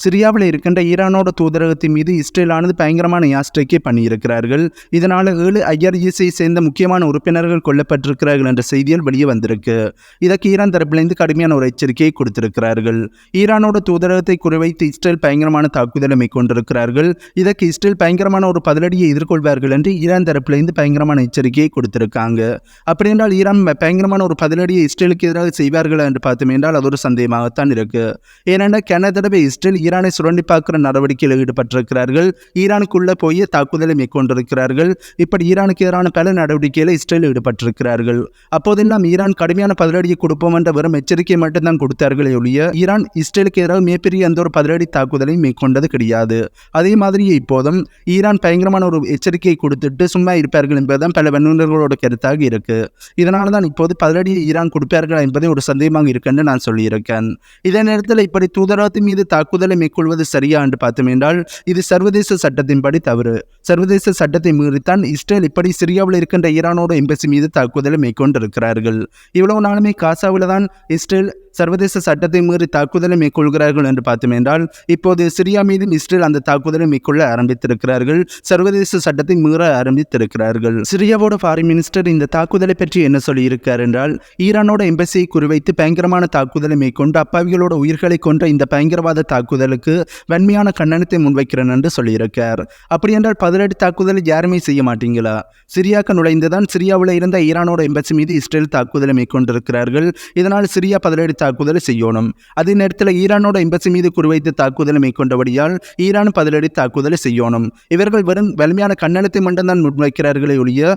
சிரியாவில் இருக்கின்ற ஈரானோட தூதரகத்தின் மீது இஸ்ரேலானது பயங்கரமான யாஸ்ட்ரைக்கே பண்ணியிருக்கிறார்கள். இதனால் ஏழு ஐஆர்இசியை சேர்ந்த முக்கியமான உறுப்பினர்கள் கொல்லப்பட்டிருக்கிறார்கள் என்ற செய்திகள் வெளியே வந்திருக்கு. இதற்கு ஈரான் தரப்பிலிருந்து கடுமையான ஒரு எச்சரிக்கையை கொடுத்திருக்கிறார்கள். ஈரானோட தூதரகத்தை குறிவைத்து இஸ்ரேல் பயங்கரமான தாக்குதலை மேற்கொண்டிருக்கிறார்கள். இதற்கு இஸ்ரேல் பயங்கரமான ஒரு பதிலடியை எதிர்கொள்வார்கள் என்று ஈரான் தரப்பிலிருந்து பயங்கரமான எச்சரிக்கையை கொடுத்திருக்காங்க. அப்படி என்றால் ஈரான் பயங்கரமான ஒரு பதிலடியை இஸ்ரேலுக்கு எதிராக செய்வார்கள் என்று பார்த்தோம் என்றால் அது ஒரு சந்தேகமாகத்தான் இருக்கு. ஏனென்றால் கன தடவை இஸ்ரேல் ஈரானை சுரண்டி பார்க்கிற நடவடிக்கையில் ஈடுபட்டிருக்கிறார்கள். ஈரானுக்குள்ளே போய் தாக்குதலை மேற்கொண்டிருக்கிறார்கள். இப்படி ஈரானுக்கு எதிரான பல நடவடிக்கையில் இஸ்ரேல் ஈடுபட்டிருக்கிறார்கள். அப்போதெல்லாம் ஈரான் கடுமையான பதிலடியை கொடுப்போம் என்ற வெறும் எச்சரிக்கை மட்டும்தான் கொடுத்தார்களே ஒழிய ஈரான் இஸ்ரேலுக்கு எதிராக மிகப்பெரிய எந்த ஒரு பதிலடி தாக்குதலை மேற்கொண்டது கிடையாது. அதே மாதிரியே இப்போதும் ஈரான் பயங்கரமான ஒரு எச்சரிக்கையை கொடுத்துட்டு சும்மா இருப்பார்கள் என்பதுதான் பல வல்லுநர்களோட கருத்தாக இருக்கு. இதனால தான் இப்போது பதிலடி ஈரான் கொடுப்பார்களா என்பதை ஒரு சந்தேகமாக இருக்குன்னு நான் சொல்லியிருக்கேன். இதே நேரத்தில் இப்படி தூதரகத்தின் மீது தாக்குதலை மேற்கொள்வது சரியா என்று பார்த்தோம் என்றால் இது சர்வதேச சட்டத்தின்படி தவறு. சர்வதேச சட்டத்தை மீறித்தான் இஸ்ரேல் இப்படி சிரியாவில் இருக்கின்ற ஈரானோட எம்பசி மீது தாக்குதலை மேற்கொண்டிருக்கிறார்கள். இவ்வளவு நாளுமே காசாவில் தான் இஸ்ரேல் சர்வதேச சட்டத்தை மீறி தாக்குதலை மேற்கொள்கிறார்கள் என்று பார்த்தோம் என்றால் இப்போது சிரியா மீது இஸ்ரேல் அந்த தாக்குதலை மேற்கொள்ள ஆரம்பித்திருக்கிறார்கள். சர்வதேச சட்டத்தை மீற ஆரம்பித்திருக்கிறார்கள். சிரியாவோட ஃபாரின் மினிஸ்டர் இந்த தாக்குதலை பற்றி என்ன சொல்லியிருக்கார் என்றால் ஈரானோட எம்பசியை குறிவைத்து பயங்கரமான தாக்குதலை மேற்கொண்டு அப்பாவிகளோட உயிர்களை கொன்ற இந்த பயங்கரவாத தாக்குதலுக்கு வன்மையான கண்டனத்தை முன்வைக்கிறேன் என்று சொல்லியிருக்கார். அப்படி என்றால் பதிலடி தாக்குதலை யாருமே செய்ய மாட்டீங்களா? சிரியாக்கு நுழைந்துதான் சிரியாவில் இருந்த ஈரானோட எம்பசி மீது இஸ்ரேல் தாக்குதலை மேற்கொண்டிருக்கிறார்கள். இதனால் சிரியா பதிலடி தாக்குதலை செய்யணும். அதே நேரத்தில் ஈரானோட எம்பசி மீது குறிவைத்து தாக்குதலை மேற்கொண்டபடியால் ஈரான் பதிலடி தாக்குதலை செய்யணும். இவர்கள் வெறும் வலிமையான கண்ணெழுத்தை மட்டும்தான் முன்வைக்கிறார்களே ஒழிய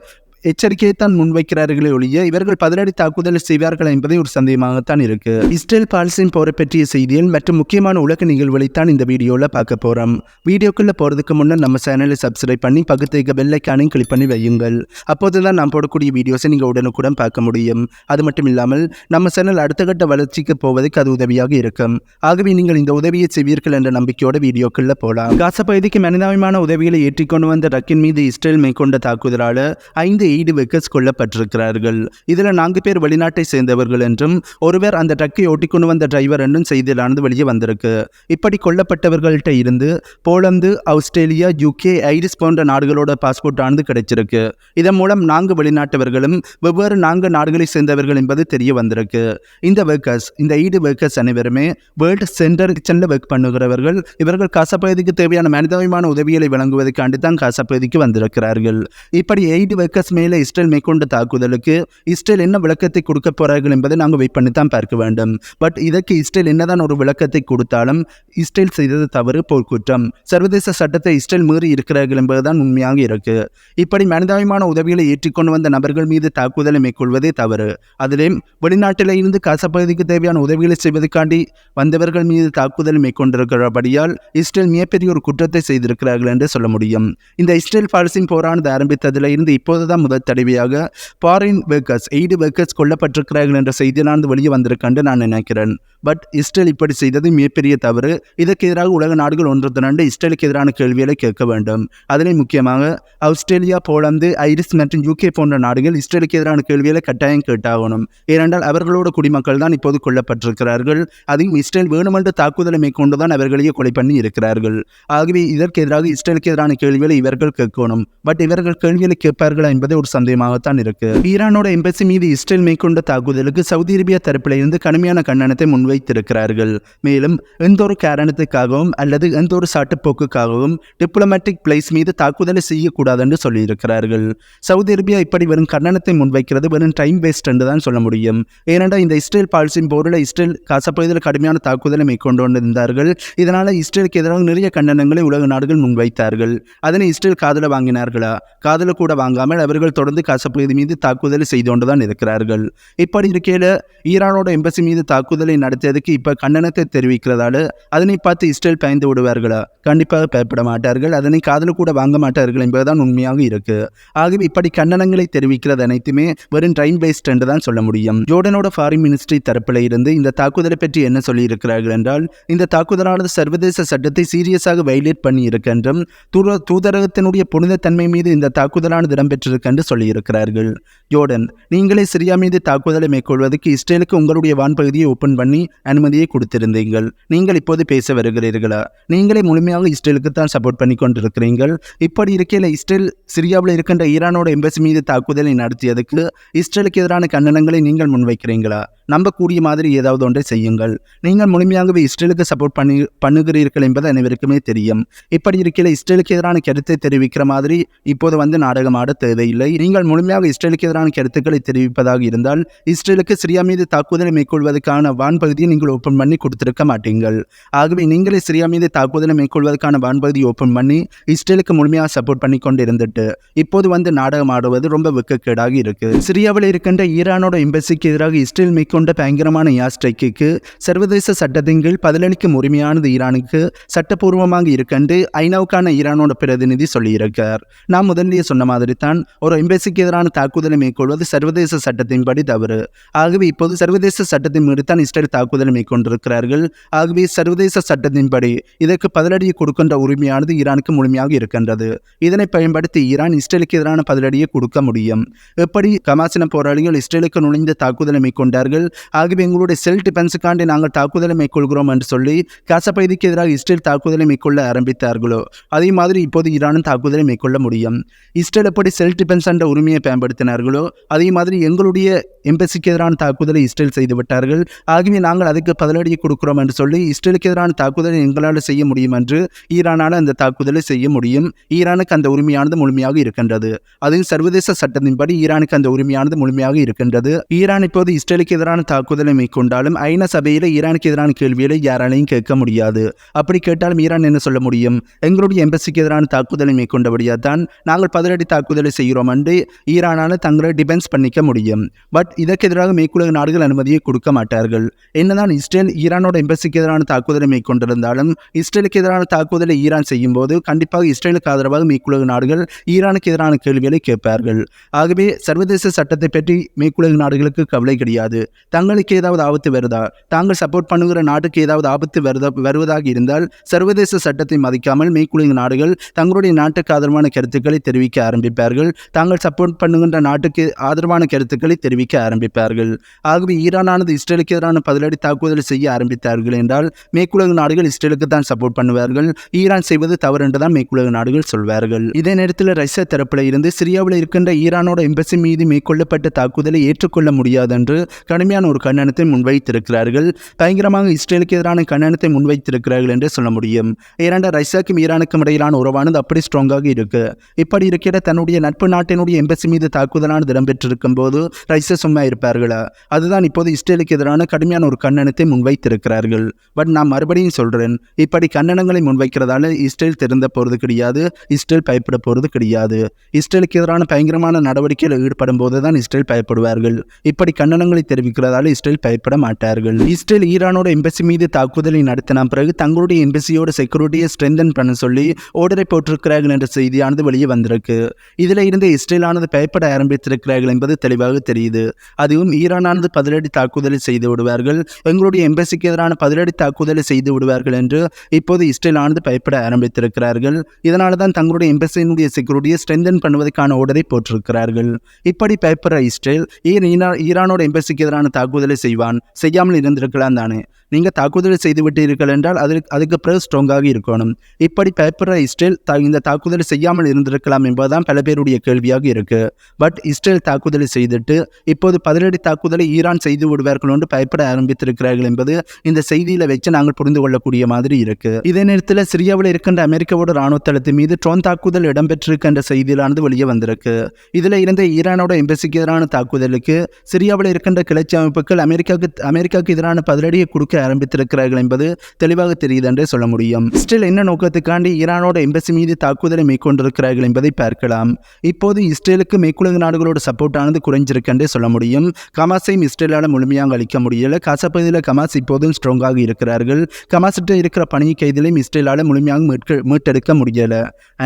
எச்சரிக்கையை தான் முன்வைக்கிறார்களே ஒழிய இவர்கள் பதிலடி தாக்குதல் செய்வார்கள் என்பதை ஒரு சந்தேகமாகத்தான் இருக்கு. இஸ்ரேல் பாலஸ்தீன் போரை பற்றிய செய்தியில் மற்றும் முக்கியமான உலக நிகழ்வுகளை தான் இந்த வீடியோவில் பார்க்க போகிறோம் வீடியோக்குள்ளே போகிறதுக்கு முன்னர் நம்ம சேனலை சப்ஸ்கிரைப் பண்ணி பகுத்தேக இருக்க பெல்லைக்கானையும் கிளிக் பண்ணி வையுங்கள். அப்போது தான் நான் போடக்கூடிய வீடியோஸை நீங்கள் உடனுக்குடன் பார்க்க முடியும். அது மட்டும் இல்லாமல் நம்ம சேனல் அடுத்த கட்ட வளர்ச்சிக்கு போவதற்கு அது உதவியாக இருக்கும். ஆகவே நீங்கள் இந்த உதவியை செய்வீர்கள் என்ற நம்பிக்கையோட வீடியோக்குள்ள போகலாம் காசா பகுதிக்கு மனிதாபிமான உதவிகளை ஏற்றிக்கொண்டு வந்த ரக்கின் மீது இஸ்ரேல் மேற்கொண்ட தாக்குதலால் ஐந்து எய்டு வெக்கர்ஸ் கொல்லப்பட்டிருக்கிறார்கள். இதில் நான்கு பேர் வெளிநாட்டை சேர்ந்தவர்கள் என்றும் ஒருவர் அந்த ட்ரக்கை ஓட்டிக்கொண்டு வந்த டிரைவர் என்றும் செய்தியிலானது வெளியே வந்திருக்கு. இப்படி கொல்லப்பட்டவர்கள்ட்ட இருந்து போலந்து ஆஸ்திரேலியா யூகே ஐரிஸ் போன்ற நாடுகளோட பாஸ்போர்ட் ஆனது கிடைச்சிருக்கு. இதன் மூலம் நான்கு வெளிநாட்டவர்களும் வெவ்வேறு நான்கு நாடுகளை சேர்ந்தவர்கள் என்பது தெரிய வந்திருக்கு. இந்த ஒர்க்கர்ஸ் இந்த எய்டு ஒர்க்கர்ஸ் அனைவருமே வேர்ல்டு சென்டர் கிச்சனில் ஒர்க் பண்ணுகிறவர்கள் இவர்கள் காசப்பகுதிக்கு தேவையான மனிதாபிமான உதவிகளை வழங்குவதற்காண்டி தான் காசப்பகுதிக்கு வந்திருக்கிறார்கள். இப்படி எய்டு ஒர்க்கர்ஸ் மேலே இஸ்ரேல் மேற்கொண்ட தாக்குதலுக்கு இஸ்ரேல் என்ன விளக்கத்தை கொடுக்க போறார்கள் என்பதை நாங்கள் வெயிட் பண்ணி தான் பார்க்க வேண்டும். பட் இதற்கு இஸ்ரேல் என்னதான் ஒரு விளக்கத்தை கொடுத்தாலும் இஸ்ரேல் செய்தது தவறு போர்க்குற்றம் சர்வதேச சட்டத்தை இஸ்ரேல் மீறி இருக்கிறார்கள் என்பதுதான் உண்மையாக இருக்கு. இப்படி மனிதாபிமான உதவிகளை ஏற்றிக்கொண்டு வந்த நபர்கள் மீது தாக்குதலை மேற்கொள்வதே தவறு. அதிலே வெளிநாட்டில் இருந்து காசப்பகுதிக்கு தேவையான உதவிகளை செய்வதற்காண்டி வந்தவர்கள் மீது தாக்குதல் மேற்கொண்டிருக்கிறபடியால் இஸ்ரேல் மிகப்பெரிய ஒரு குற்றத்தை செய்திருக்கிறார்கள் என்று சொல்ல முடியும். இந்த இஸ்ரேல் பாலஸ்தீன் போரானது ஆரம்பித்ததில் இருந்து இப்போதுதான் முதல் தடவையாக ஃபாரின் ஒர்க்கர்ஸ் எய்டு ஒர்க்கர்ஸ் கொல்லப்பட்டிருக்கிறார்கள் என்ற செய்தியானது வெளியே வந்திருக்காண்டு நான் நினைக்கிறேன். பட் இஸ்ரேல் இப்படி செய்தது மிகப்பெரிய தவறு. இதற்கு எதிராக உலக நாடுகள் ஒன்று திரண்டு இஸ்ரேலுக்கு எதிரான கேள்விகளை கேட்க வேண்டும். அதிலே முக்கியமாக ஆஸ்திரேலியா போலந்து ஐரிஸ் மற்றும் யூகே போன்ற நாடுகள் இஸ்ரேலுக்கு எதிரான கேள்விகளை கட்டாயம் கேட்டாகணும். ஏனென்றால் அவர்களோட குடிமக்கள் தான் இப்போது கொல்லப்பட்டிருக்கிறார்கள். அதையும் இஸ்ரேல் வேணுமென்ற தாக்குதலை மேற்கொண்டு தான் அவர்களையே கொலை பண்ணி இருக்கிறார்கள். ஆகவே இதற்கு எதிராக இஸ்ரேலுக்கு எதிரான கேள்விகளை இவர்கள் கேட்கணும். பட் இவர்கள் கேள்விகளை கேட்பார்களா என்பதே ஒரு சந்தேகமாகத்தான் இருக்கு. ஈரானோட எம்பசி மீது இஸ்ரேல் மேற்கொண்ட தாக்குதலுக்கு சவுதி அரேபியா தரப்பிலிருந்து கடுமையான கண்டனத்தை வைத்திருக்கிறார்கள். மேலும் எந்த ஒரு காரணத்துக்காகவும் அல்லது எந்த ஒரு சாட்டுப்போக்குக்காகவும் டிப்ளமேட்டிக் பிளேஸ் மீது தாக்குதலை செய்யக்கூடாது என்று சொல்லியிருக்கிறார்கள். சவுதி அரேபியா இப்படி வரும் கண்டனத்தை முன்வைக்கிறது வெறும் டைம் வேஸ்ட் என்று தான் சொல்ல முடியும். ஏனென்றால் இந்த இஸ்ரேல் பாலிசின் போரில் இஸ்ரேல் காசப்பகுதியில் கடுமையான தாக்குதலை மேற்கொண்டு கொண்டிருந்தார்கள் இதனால் இஸ்ரேலுக்கு எதிராக நிறைய கண்டனங்களை உலக நாடுகள் முன்வைத்தார்கள். அதனை இஸ்ரேல் காதல வாங்கினார்களா? காதல கூட வாங்காமல் அவர்கள் தொடர்ந்து காசப்பகுதி மீது தாக்குதலை செய்து கொண்டுதான் இருக்கிறார்கள். இப்படி இருக்கையில் ஈரானோட எம்பசி மீது தாக்குதலை நடத்தி நடத்தியதுக்கு இப்போ கண்டனத்தை தெரிவிக்கிறதால அதனை பார்த்து இஸ்ரேல் பயந்து விடுவார்களா? கண்டிப்பாக பயப்பட மாட்டார்கள். அதனை காதல கூட வாங்க மாட்டார்கள் என்பதுதான் உண்மையாக இருக்கு. ஆகவே இப்படி கண்டனங்களை தெரிவிக்கிறது அனைத்துமே வெறும் ட்ரைன் பேஸ்ட் என்று தான் சொல்ல முடியும். ஜோர்டனோட ஃபாரின் மினிஸ்ட்ரி தரப்பில் இருந்து இந்த தாக்குதலை பற்றி என்ன சொல்லியிருக்கிறார்கள் என்றால் இந்த தாக்குதலானது சர்வதேச சட்டத்தை சீரியஸாக வைலேட் பண்ணி இருக்கின்றும் தூர தூதரகத்தினுடைய புனித தன்மை மீது இந்த தாக்குதலானது இடம்பெற்றிருக்கு என்று சொல்லியிருக்கிறார்கள். ஜோர்டன் நீங்களே சிரியா மீது தாக்குதலை மேற்கொள்வதற்கு இஸ்ரேலுக்கு உங்களுடைய வான்பகுதியை ஓப்பன் பண்ணி அனுமதியை கொடுத்திருந்தீர்கள். நீங்கள் இப்போது பேச வருகிறீர்களா? நீங்களே முழுமையாக இஸ்ரேலுக்கு தான் சப்போர்ட் பண்ணி கொண்டிருக்கிறீர்கள். இப்படி இருக்கையில் இஸ்ரேல் சிரியாவில் இருக்கின்ற ஈரானோட எம்பசி மீது தாக்குதலை நடத்தியதுக்கு இஸ்ரேலுக்கு எதிரான கண்டனங்களை நீங்கள் முன்வைக்கிறீங்களா? நம்பக்கூடிய மாதிரி ஏதாவது ஒன்றை செய்யுங்கள். நீங்கள் முழுமையாகவே இஸ்ரேலுக்கு சப்போர்ட் பண்ணி பண்ணுகிறீர்கள் என்பது அனைவருக்குமே தெரியும். இப்படி இருக்கையில் இஸ்ரேலுக்கு எதிரான கருத்தை தெரிவிக்கிற மாதிரி இப்போது வந்து நாடகமாட தேவையில்லை. நீங்கள் முழுமையாக இஸ்ரேலுக்கு எதிரான கருத்துக்களை தெரிவிப்பதாக இருந்தால் இஸ்ரேலுக்கு சிரியா மீது தாக்குதலை மேற்கொள்வதற்கான வான்பகுதி வான்பகுதியை நீங்கள் ஓப்பன் பண்ணி கொடுத்திருக்க மாட்டீங்கள். ஆகவே நீங்களே சிரியா மீது தாக்குதலை மேற்கொள்வதற்கான வான்பகுதியை ஓப்பன் பண்ணி இஸ்ரேலுக்கு முழுமையாக சப்போர்ட் பண்ணி கொண்டு இருந்துட்டு இப்போது வந்து நாடகம் ஆடுவது ரொம்ப வெக்கக்கேடாக இருக்கு. சிரியாவில் இருக்கின்ற ஈரானோட எம்பசிக்கு எதிராக இஸ்ரேல் மேற்கொண்ட பயங்கரமான ஏர் ஸ்ட்ரைக்கு சர்வதேச சட்டத்தின் கீழ் பதிலளிக்கும் உரிமையானது ஈரானுக்கு சட்டப்பூர்வமாக இருக்கென்று ஐநாவுக்கான ஈரானோட பிரதிநிதி சொல்லியிருக்கார். நான் முதல்லயே சொன்ன மாதிரி தான் ஒரு எம்பசிக்கு எதிரான தாக்குதலை மேற்கொள்வது சர்வதேச சட்டத்தின்படி தவறு. ஆகவே இப்போது சர்வதேச சட்டத்தின் மீது தான் இஸ்ரேல் தாக்கு தாக்குதலை மேற்கொண்டிருக்கிறார்கள். ஆகவே சர்வதேச சட்டத்தின்படி இதற்கு பதிலடியை கொடுக்கின்ற உரிமையானது ஈரானுக்கு முழுமையாக இருக்கின்றது. இதனை பயன்படுத்தி ஈரான் இஸ்ரேலுக்கு எதிரான பதிலடியை கொடுக்க முடியும். எப்படி? கமாசின போராளிகள் இஸ்ரேலுக்கு நுழைந்து தாக்குதலை மேற்கொண்டார்கள். ஆகவே எங்களுடைய செல் டிஃபென்ஸுக்காண்டி நாங்கள் தாக்குதலை மேற்கொள்கிறோம் என்று சொல்லி காசப்பகுதிக்கு எதிராக இஸ்ரேல் தாக்குதலை மேற்கொள்ள ஆரம்பித்தார்களோ அதே மாதிரி இப்போது ஈரானும் தாக்குதலை மேற்கொள்ள முடியும். இஸ்ரேல் எப்படி செல் டிஃபென்ஸ் என்ற உரிமையை பயன்படுத்தினார்களோ அதே மாதிரி எங்களுடைய எம்பசிக்கு எதிரான தாக்குதலை இஸ்ரேல் செய்துவிட்டார்கள் ஆகவே நாங்கள் அதுக்கு பதிலடியை கொடுக்கிறோம் என்று சொல்லி இஸ்ரேலுக்கு எதிரான தாக்குதலை எங்களால் செய்ய முடியும் என்று ஈரானால் அந்த தாக்குதலை செய்ய முடியும். ஈரானுக்கு அந்த உரிமையானது முழுமையாக இருக்கின்றது. அதில் சர்வதேச சட்டத்தின்படி ஈரானுக்கு அந்த உரிமையானது முழுமையாக இருக்கின்றது. ஈரான் இப்போது இஸ்ரேலுக்கு எதிரான தாக்குதலை மேற்கொண்டாலும் ஐநா சபையில் ஈரானுக்கு எதிரான கேள்விகளை யாராலையும் கேட்க முடியாது. அப்படி கேட்டாலும் ஈரான் என்ன சொல்ல முடியும்? எங்களுடைய எம்பசிக்கு எதிரான தாக்குதலை மேற்கொண்டபடியாக தான் நாங்கள் பதிலடி தாக்குதலை செய்கிறோம் என்று ஈரானால் தங்களை டிபென்ஸ் பண்ணிக்க முடியும். பட் இதற்கு எதிராக மேற்குலக நாடுகள் அனுமதியை கொடுக்க மாட்டார்கள். என்னதான் இஸ்ரேல் ஈரானோட எம்பசிக்கு எதிரான தாக்குதலை மேற்கொண்டிருந்தாலும் இஸ்ரேலுக்கு எதிரான தாக்குதலை ஈரான் செய்யும் போது கண்டிப்பாக இஸ்ரேலுக்கு ஆதரவாக மேற்குலக நாடுகள் ஈரானுக்கு எதிரான கேள்விகளை கேட்பார்கள். ஆகவே சர்வதேச சட்டத்தை பற்றி மேற்குலக நாடுகளுக்கு கவலை கிடையாது. தங்களுக்கு ஏதாவது ஆபத்து வருதா? தாங்கள் சப்போர்ட் பண்ணுகிற நாட்டுக்கு ஏதாவது ஆபத்து வருதா வருவதாக இருந்தால் சர்வதேச சட்டத்தை மதிக்காமல் மேற்குலக நாடுகள் தங்களுடைய நாட்டுக்கு ஆதரவான கருத்துக்களை தெரிவிக்க ஆரம்பிப்பார்கள். தாங்கள் சப்போர்ட் பண்ணுகின்ற நாட்டுக்கு ஆதரவான கருத்துக்களை தெரிவிக்க ஆரம்பிப்பார்கள். ஆகவே ஈரானானது இஸ்ரேலுக்கு எதிரான பதிலடி தாக்குதல் செய்ய ஆரம்பித்தார்கள் என்றால் மேற்குலக நாடுகள் இஸ்ரேலுக்கு தான் சப்போர்ட் பண்ணுவார்கள். ஈரான் செய்வது தவறு என்று தான் மேற்குலக நாடுகள் சொல்வார்கள். இதே நேரத்தில் ரஷ்யா தரப்பில் இருந்து சிரியாவில் இருக்கின்ற ஈரானோட எம்பசி மீது மேற்கொள்ளப்பட்ட தாக்குதலை ஏற்றுக்கொள்ள முடியாது என்று கடுமையான ஒரு கண்டனத்தை முன்வைத்திருக்கிறார்கள். பயங்கரமாக இஸ்ரேலுக்கு எதிரான கண்டனத்தை முன்வைத்திருக்கிறார்கள் என்று சொல்ல முடியும். ஏனென்றால் ரஷ்யாவுக்கும் ஈரானுக்கும் இடையிலான உறவானது அப்படி ஸ்ட்ராங்காக இருக்கு. இப்படி இருக்கிற தன்னுடைய நட்பு நாட்டினுடைய எம்பசி மீது தாக்குதலானது இடம்பெற்றிருக்கும் போது ரஷ்யா சும்மா இருப்பார்களா அதுதான் இப்போது இஸ்ரேலுக்கு எதிரான கடுமையான ஒரு கண்டனத்தை முன்வைத்திருக்கிறார்கள். பட் நான் மறுபடியும் சொல்றேன் இப்படி கண்டனங்களை முன்வைக்கிறதால இஸ்ரேல் திறந்த போகிறது கிடையாது இஸ்ரேல் பயப்பட போறது கிடையாது. இஸ்ரேலுக்கு எதிரான பயங்கரமான நடவடிக்கையில் ஈடுபடும் போது தான் இஸ்ரேல் பயப்படுவார்கள். இப்படி கண்டனங்களை தெரிவிக்கிறதால இஸ்ரேல் பயப்பட மாட்டார்கள். இஸ்ரேல் ஈரானோட எம்பசி மீது தாக்குதலை நடத்தின பிறகு தங்களுடைய எம்பசியோட செக்யூரிட்டியை ஸ்ட்ரென்தன் பண்ண சொல்லி ஓர்டரை போட்டிருக்கிறார்கள் என்ற செய்தியானது வெளியே வந்திருக்கு. இதில் இருந்து இஸ்ரேலானது பயப்பட ஆரம்பித்திருக்கிறார்கள் என்பது தெளிவாக தெரியுது. அதுவும் ஈரானானது பதிலடி தாக்குதலை செய்து விடுவார்கள். எங்களுடைய எம்பசிக்கு எதிரான பதிலடி தாக்குதலை செய்து விடுவார்கள் என்று இப்போது இஸ்ரேலானது பயப்பட ஆரம்பித்திருக்கிறார்கள். இதனால தான் தங்களுடைய எம்பசியினுடைய செக்யூரிட்டியை ஸ்ட்ரென்தன் பண்ணுவதற்கான ஓர்டரை போட்டிருக்கிறார்கள். இப்படி பயப்படுற இஸ்ரேல் ஈரா- ஈரானோட எம்பசிக்கு எதிரான தாக்குதலை செய்வான். செய்யாமல் இருந்திருக்கலாம் தானே. நீங்கள் தாக்குதல் செய்து விட்டீர்கள் என்றால் அதற்கு அதுக்கு பிறகு ஸ்ட்ராங்காக இருக்கணும். இப்படி பயப்படுற இஸ்ரேல் தா இந்த தாக்குதல் செய்யாமல் இருந்திருக்கலாம் என்பதுதான் பல பேருடைய கேள்வியாக இருக்கு. பட் இஸ்ரேல் தாக்குதலை செய்துட்டு இப்போது பதிலடி தாக்குதலை ஈரான் செய்து விடுவார்கள் என்று பயப்பட ஆரம்பித்திருக்கிறார்கள் என்பது இந்த செய்தியில வச்சு நாங்கள் புரிந்து கொள்ளக்கூடிய மாதிரி இருக்கு. இதே நேரத்தில் சிரியாவில் இருக்கின்ற அமெரிக்காவோட ராணுவ தளத்தின் மீது ட்ரோன் தாக்குதல் இடம்பெற்றிருக்கின்ற செய்தியிலானது வெளியே வந்திருக்கு. இதில் இருந்த ஈரானோட எம்பசிக்கு எதிரான தாக்குதலுக்கு சிரியாவில் இருக்கின்ற கிளர்ச்சி அமைப்புகள் அமெரிக்காவுக்கு அமெரிக்காவுக்கு எதிரான பதிலடியை கொடுக்க ஆரம்பித்திருக்கிறார்கள் என்பது தெளிவாக தெரியுது என்றே சொல்ல முடியும். இஸ்ரேல் என்ன நோக்கத்துக்காண்டி ஈரானோட எம்பசி மீது தாக்குதலை மேற்கொண்டிருக்கிறார்கள் என்பதை பார்க்கலாம். இப்போது இஸ்ரேலுக்கு மேற்குலக நாடுகளோட சப்போர்ட் ஆனது குறைஞ்சிருக்கென்றே சொல்ல முடியும். கமாஸையும் இஸ்ரேலால் முழுமையாக அளிக்க முடியல. காசப்பகுதியில் கமாஸ் இப்போதும் ஸ்ட்ராங்காக இருக்கிறார்கள். கமாசிட்ட இருக்கிற பணி கைதிலையும் இஸ்ரேலால் முழுமையாக மீட்க மீட்டெடுக்க முடியல.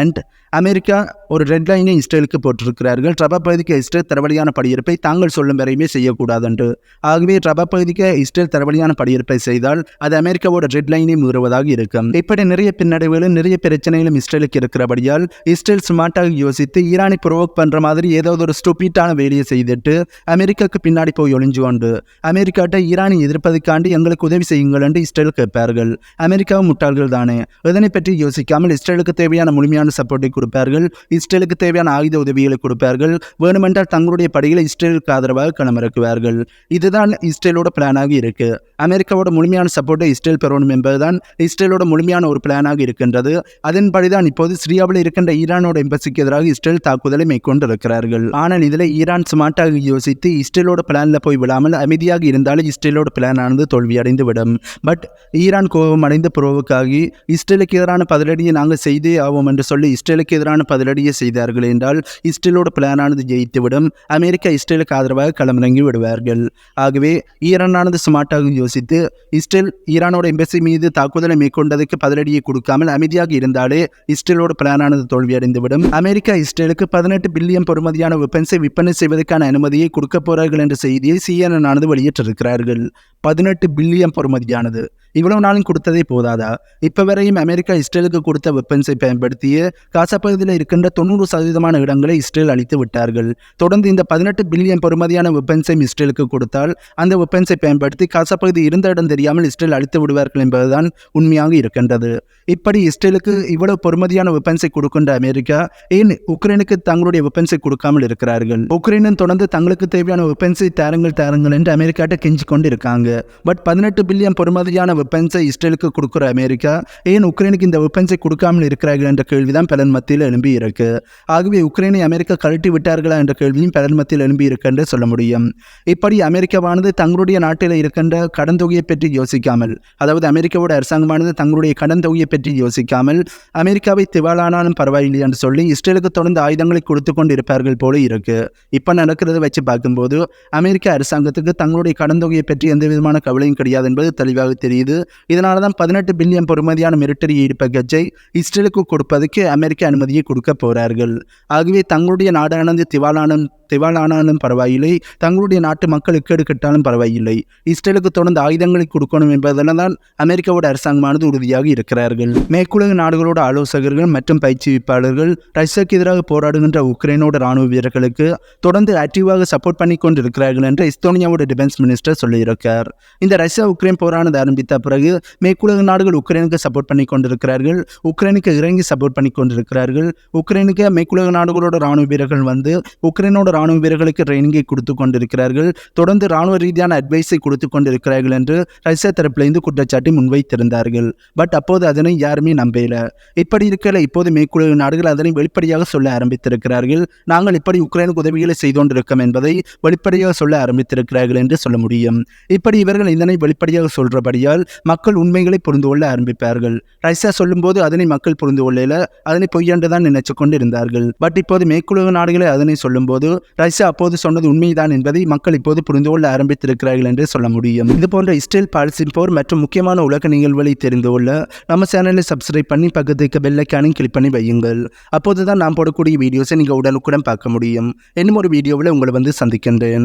அண்ட் அமெரிக்கா ஒரு ரெட் லைனை இஸ்ரேலுக்கு போட்டிருக்கிறார்கள். ரபா பகுதிக்கு இஸ்ரேல் தரவழியான படியிருப்பை தாங்கள் சொல்லும் வரையுமே செய்யக்கூடாதென்று. ஆகவே ரபா பகுதிக்கு இஸ்ரேல் தரவழியான படியிருப்பை செய்தால் அது அமெரிக்காவோட ரெட் லைனை மீறுவதாக இருக்கும். இப்படி நிறைய பின்னடைவுகளும் நிறைய பிரச்சனைகளும் இஸ்ரேலுக்கு இருக்கிறபடியால் இஸ்ரேல் ஸ்மார்ட்டாக யோசித்து ஈரானை ப்ரொவோக் பண்ணுற மாதிரி ஏதாவது ஒரு ஸ்டூபீட்டான வேலையை செய்துட்டு அமெரிக்காவுக்கு பின்னாடி போய் ஒளிஞ்சு கொண்டு அமெரிக்காட்ட ஈரானை எதிர்ப்பதற்காண்டு எங்களுக்கு உதவி செய்யுங்கள் என்று இஸ்ரேல் கேட்பார்கள். அமெரிக்காவும் முட்டாள்கள் தானே. இதனை பற்றி யோசிக்காமல் இஸ்ரேலுக்கு தேவையான முழுமையான சப்போர்ட்டை கொடுப்பார்கள். இஸ்ரேலுக்கு தேவையான ஆயுத உதவிகளை கொடுப்பார்கள். வேணுமென்றால் தங்களுடைய படைகளை இஸ்ரேலுக்கு ஆதரவாக களமிறக்குவார்கள். இதுதான் இஸ்ரேலோட பிளானாக இருக்கு. அமெரிக்காவோட முழுமையான சப்போர்ட்டை இஸ்ரேல் பெறணும் என்பதுதான் இஸ்ரேலோட முழுமையான ஒரு பிளானாக இருக்கின்றது. அதன்படிதான் இப்போது சிரியாவில் இருக்கின்ற ஈரானோட எம்பசிக்கு எதிராக இஸ்ரேல் தாக்குதலை மேற்கொண்டிருக்கிறார்கள். ஆனால் இதில் ஈரான் ஸ்மார்ட்டாக யோசித்து இஸ்ரேலோட பிளானில் போய் விடாமல் அமைதியாக இருந்தாலும் இஸ்ரேலோட பிளானானது தோல்வியடைந்து விடும். பட் ஈரான் கோபம் அடைந்த புறவுக்காகி இஸ்ரேலுக்கு எதிரான பதிலடியை நாங்கள் செய்தே ஆவோம் என்று சொல்லி இஸ்ரேலுக்கு எதிரான பதிலடியை செய்தார்கள் என்றால் இஸ்ரேலோட பிளானானது ஜெயித்துவிடும். அமெரிக்கா இஸ்ரேலுக்கு ஆதரவாக களமிறங்கி விடுவார்கள். ஆகவே ஈரானானது ஸ்மார்ட்டாக யோசித்து இஸ்ரேல் ஈரானோட எம்பசி மீது தாக்குதலை மேற்கொண்டதுக்கு பதிலடியை கொடுக்காமல் அமைதியாக இருந்தாலே இஸ்ரேலோட பிளானானது தோல்வியடைந்துவிடும். அமெரிக்கா இஸ்ரேலுக்கு பதினெட்டு பில்லியன் பொறுமதியான வெப்பன்ஸை விற்பனை செய்வதற்கான அனுமதியை கொடுக்க போறார்கள் என்ற செய்தியை சிஎன்என் ஆனது வெளியிட்டிருக்கிறார்கள். பதினெட்டு பில்லியன் பொறுமதியானது. இவ்வளவு நாளும் கொடுத்ததே போதாதா? இப்போ வரையும் அமெரிக்கா இஸ்ரேலுக்கு கொடுத்த வெப்பன்ஸை பயன்படுத்திய காசா பகுதியில் இருக்கின்ற தொண்ணூறு சதவீதமான இடங்களை இஸ்ரேல் அழித்து விட்டார்கள். தொடர்ந்து இந்த பதினெட்டு பில்லியன் பொறுமதியான வெப்பன்ஸை இஸ்ரேலுக்கு கொடுத்தால் அந்த வெப்பன்ஸை பயன்படுத்தி காசா பகுதி இருந்த இடம் தெரியாமல் இஸ்ரேல் அழித்து விடுவார்கள் என்பதுதான் உண்மையாக இருக்கின்றது. இப்படி இஸ்ரேலுக்கு இவ்வளவு பொறுமதியான வெப்பன்ஸை கொடுக்கின்ற அமெரிக்கா ஏன் உக்ரைனுக்கு தங்களுடைய வெப்பன்ஸை கொடுக்காமல் இருக்கிறார்கள்? உக்ரைனும் தொடர்ந்து தங்களுக்கு தேவையான வெப்பன்ஸை தாருங்கள் தாருங்கள் என்று அமெரிக்காட்ட கெஞ்சி கொண்டு இருக்காங்க பட் பதினெட்டு பில்லியன் பொறுமதியான வெப்பன்ஸை இஸ்ரேலுக்கு கொடுக்குற அமெரிக்கா ஏன் உக்ரைனுக்கு இந்த வெப்பன்ஸை கொடுக்காமல் இருக்கிறார்கள் என்ற கேள்விதான் பலன் மத்தியில் எழும்பியிருக்கு. ஆகவே உக்ரைனை அமெரிக்கா கழட்டி விட்டார்களா என்ற கேள்வியும் பலர் மத்தியில் எழும்பியிருக்கு என்று சொல்ல முடியும். இப்படி அமெரிக்காவானது தங்களுடைய நாட்டில் இருக்கின்ற கடன் தொகையை பற்றி யோசிக்காமல் அதாவது அமெரிக்காவோட அரசாங்கமானது தங்களுடைய கடன் தொகையை பற்றி யோசிக்காமல் அமெரிக்காவை திவாலானாலும் பரவாயில்லை என்று சொல்லி இஸ்ரேலுக்கு தொடர்ந்து ஆயுதங்களை கொடுத்து கொண்டு இருப்பார்கள் போல இருக்கு. இப்போ நடக்கிறத வச்சு பார்க்கும்போது அமெரிக்க அரசாங்கத்துக்கு தங்களுடைய கடன் தொகையை பற்றி எந்த விதமான கவலையும் கிடையாது என்பது தெளிவாக தெரியுது. இதனால தான் பதினெட்டு பில்லியன் பொறுமதியான மிலிட்டரி ஈடு பேக்கேஜை இஸ்ரேலுக்கு கொடுப்பதற்கு அமெரிக்கா அனுமதியை கொடுக்க போறார்கள். ஆகவே தங்களுடைய நாடானது திவாலானும் திவாலானாலும் பரவாயில்லை. தங்களுடைய நாட்டு மக்களுக்கு எடுக்கட்டாலும் பரவாயில்லை. இஸ்ரேலுக்கு தொடர்ந்து ஆயுதங்களை கொடுக்கணும் என்பதெல்லாம் தான் அமெரிக்காவோட அரசாங்கமானது உறுதியாக இருக்கிறார்கள். மேற்குலக நாடுகளோட ஆலோசகர்கள் மற்றும் பயிற்சிப்பாளர்கள் ரஷ்யாவுக்கு எதிராக போராடுகின்ற உக்ரைனோட ராணுவ வீரர்களுக்கு தொடர்ந்து ஆக்டிவாக சப்போர்ட் பண்ணி கொண்டு இருக்கிறார்கள் என்று எஸ்தோனியாவோட டிஃபென்ஸ் மினிஸ்டர் சொல்லியிருக்கார். இந்த ரஷ்யா உக்ரைன் போரானது ஆரம்பித்த பிறகு மேற்குலக நாடுகள் உக்ரைனுக்கு சப்போர்ட் பண்ணி கொண்டிருக்கிறார்கள். உக்ரைனுக்கு இறங்கி சப்போர்ட் பண்ணி கொண்டிருக்கிறார்கள். வீரர்கள் உக்ரைனுக்கு மேற்குலக நாடுகளோட ராணுவ வீரர்கள் வந்து உக்ரைனோட ராணுவ வீரர்களுக்கு ட்ரைனிங்கை கொடுத்து கொண்டிருக்கிறார்கள். தொடர்ந்து ராணுவ ரீதியான அட்வைஸை கொடுத்து கொண்டிருக்கிறார்கள் என்று ரஷ்யா தரப்பிலிருந்து குற்றச்சாட்டை முன்வைத்திருந்தார்கள். பட் அப்போது அதனை யாருமே நம்பல. இப்படி இருக்கல இப்போது மேற்குலக நாடுகள் அதனை வெளிப்படையாக சொல்ல ஆரம்பித்திருக்கிறார்கள். நாங்கள் இப்படி உக்ரைனுக்கு உதவிகளை செய்து கொண்டிருக்கோம் என்பதை வெளிப்படையாக சொல்ல ஆரம்பித்திருக்கிறார்கள் என்று சொல்ல முடியும். இப்படி இவர்கள் இதனை வெளிப்படையாக சொல்றபடியால் மக்கள் உண்மைகளை புரிந்து கொள்ள ஆரம்பிப்பார்கள். ரஷ்யா சொல்லும்போது அதனை மக்கள் புரிந்து கொள்ளல. அதனை பொய்யான தான் நினைச்சு கொண்டிருந்தார்கள். பட் இப்போது மேற்குலக நாடுகளை அதனை சொல்லும்போது ரஷ்யா அப்போது சொன்னது உண்மைதான் என்பதை மக்கள் இப்போது புரிந்து கொள்ள ஆரம்பித்திருக்கிறார்கள் என்று சொல்ல முடியும். இது போன்ற இஸ்ரேல் பாலிசின் போர் மற்றும் முக்கியமான உலக நிகழ்வுகளை தெரிந்து கொள்ள நம்ம சேனலை சப்ஸ்கிரைப் பண்ணி பக்கத்துக்கு பெல்லைக்கானும் கிளிக் பண்ணி வையுங்கள். அப்போது தான் நான் போடக்கூடிய வீடியோஸை நீங்கள் உடனுக்குடன் பார்க்க முடியும். இன்னும் ஒரு வீடியோவில் உங்களை வந்து சந்திக்கின்றேன்.